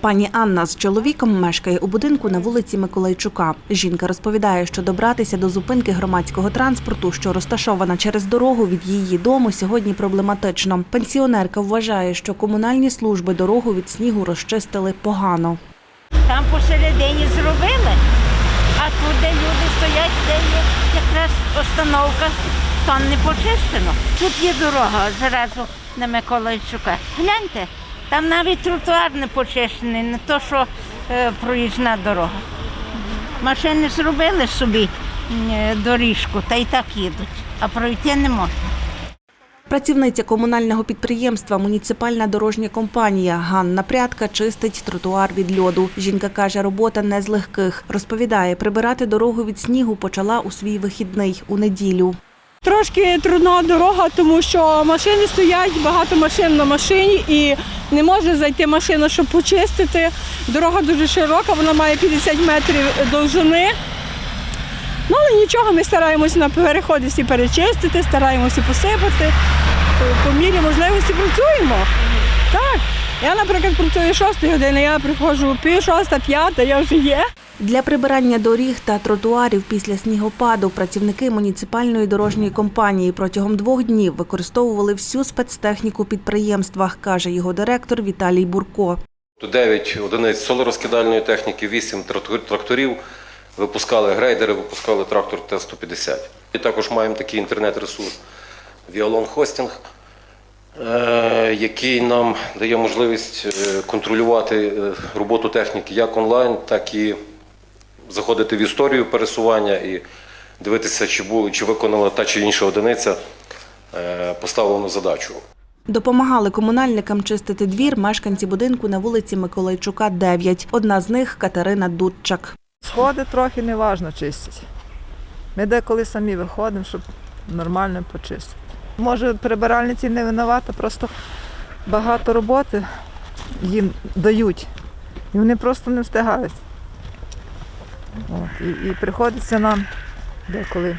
Пані Анна з чоловіком мешкає у будинку на вулиці Миколайчука. Жінка розповідає, що добратися до зупинки громадського транспорту, що розташована через дорогу від її дому, сьогодні проблематично. Пенсіонерка вважає, що комунальні служби дорогу від снігу розчистили погано. Там посередині зробили, а тут, де люди стоять, де є якраз остановка, там не почищено. Тут є дорога зразу на Миколайчука. Гляньте, там навіть тротуар не почищений, не то, що е, проїжджна дорога. Машини зробили собі е, доріжку та й так їдуть, а пройти не можна. Працівниця комунального підприємства Муніципальна дорожня компанія Ганна Прядка чистить тротуар від льоду. Жінка каже, робота не з легких. Розповідає, прибирати дорогу від снігу почала у свій вихідний у неділю. Трошки трудна дорога, тому що машини стоять, багато машин на машині і не може зайти машина, щоб почистити. Дорога дуже широка, вона має 50 метрів довжини. Ну, але нічого, ми стараємося на переходи всі перечистити, стараємося посипати. По мірі можливості працюємо. Так. Я, наприклад, працюю 6 години, я приходжу пів шоста, п'ята, я вже є. Для прибирання доріг та тротуарів після снігопаду працівники муніципальної дорожньої компанії протягом двох днів використовували всю спецтехніку підприємства, каже його директор Віталій Бурко. 9 одиниць солорозкидальної техніки, 8 тракторів, випускали грейдери, випускали трактор Т-150. І також маємо такий інтернет-ресурс Violon Hosting, е, який нам дає можливість е, контролювати е, роботу техніки як онлайн, так і заходити в історію пересування і дивитися, чи, було, чи виконала та чи інша одиниця е, поставлену задачу. Допомагали комунальникам чистити двір мешканці будинку на вулиці Миколайчука, 9. Одна з них Катерина Дудчак. Сходи трохи неважно чистять. Ми деколи самі виходимо, щоб нормально почистити. Може, прибиральниці не винувата, просто багато роботи їм дають. І вони просто не встигають. От, і, і приходиться нам деколи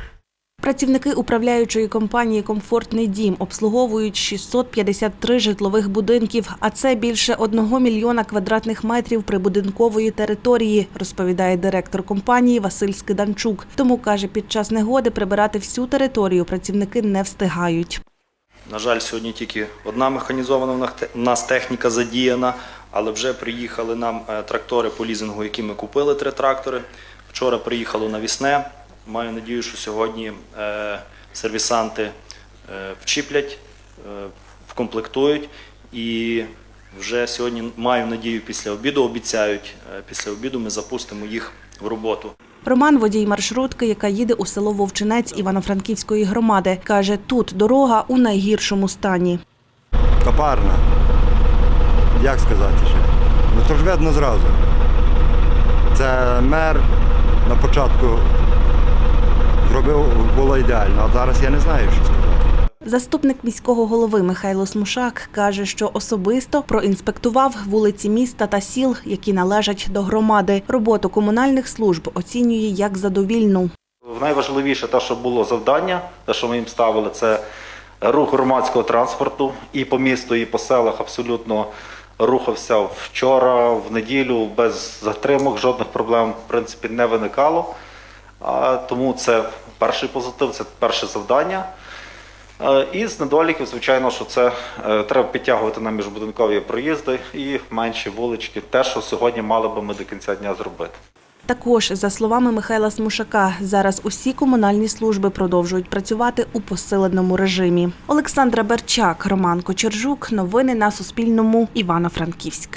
Працівники управляючої компанії Комфортний дім обслуговують 653 житлових будинків, а це більше одного мільйона квадратних метрів прибудинкової території, розповідає директор компанії Василь Скиданчук. Тому каже, під час негоди прибирати всю територію працівники не встигають. На жаль, сьогодні тільки одна механізована в нас в нас техніка задіяна, але вже приїхали нам е, трактори по лізингу, які ми купили три трактори. Вчора приїхало навісне. Маю надію, що сьогодні е, сервісанти е, вчіплять, вкомплектують і вже сьогодні маю надію після обіду обіцяють. Після обіду ми запустимо їх в роботу. Роман водій маршрутки, яка їде у село Вовчинець Івано-Франківської громади, каже, тут дорога у найгіршому стані. Капарна. Як сказати ще? Ну то ж видно зразу. Це мер на початку зробив, було ідеально, а зараз я не знаю, що сказати. Заступник міського голови Михайло Смушак каже, що особисто проінспектував вулиці міста та сіл, які належать до громади. Роботу комунальних служб оцінює як задовільну. Найважливіше те, що було завдання, те, що ми їм ставили, це рух громадського транспорту і по місту, і по селах абсолютно рухався вчора, в неділю, без затримок, жодних проблем в принципі не виникало. А, тому це перший позитив, це перше завдання. Е, І з недоліків, звичайно, що це е, треба підтягувати на міжбудинкові проїзди і менші вулички, те, що сьогодні мали би ми до кінця дня зробити. Також, за словами Михайла Смушака, зараз усі комунальні служби продовжують працювати у посиленому режимі. Олександра Берчак, Роман Кочержук. Новини на Суспільному. Івано-Франківськ.